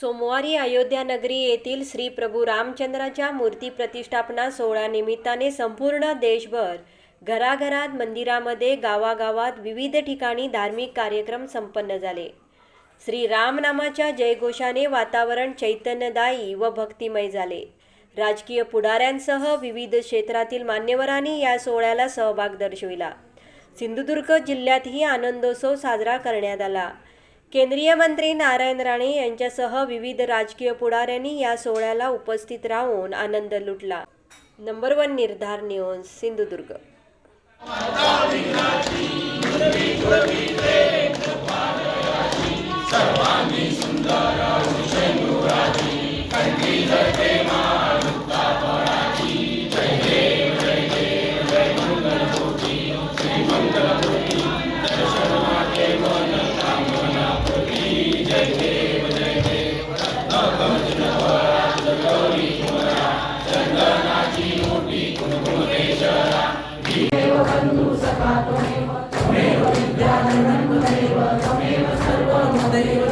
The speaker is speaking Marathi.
सोमवारी अयोध्या नगरी येथील श्री प्रभू रामचंद्राच्या मूर्ती प्रतिष्ठापना सोहळा निमित्ताने संपूर्ण देशभर घराघरात मंदिरामध्ये गावागावात विविध ठिकाणी धार्मिक कार्यक्रम संपन्न झाले. श्री रामनामाच्या जयघोषाने वातावरण चैतन्यदायी व भक्तिमय झाले. राजकीय पुढाऱ्यांसह विविध क्षेत्रातील मान्यवरांनी या सोहळ्याला सहभाग दर्शविला. सिंधुदुर्ग जिल्ह्यातही आनंदोत्सव साजरा करण्यात आला. केंद्रीय मंत्री नारायण राणे यांच्यासह विविध राजकीय पुढाऱ्यांनी या सोहळ्याला उपस्थित राहून आनंद लुटला. Number one Nirdhar news Sindhudurg. Amén.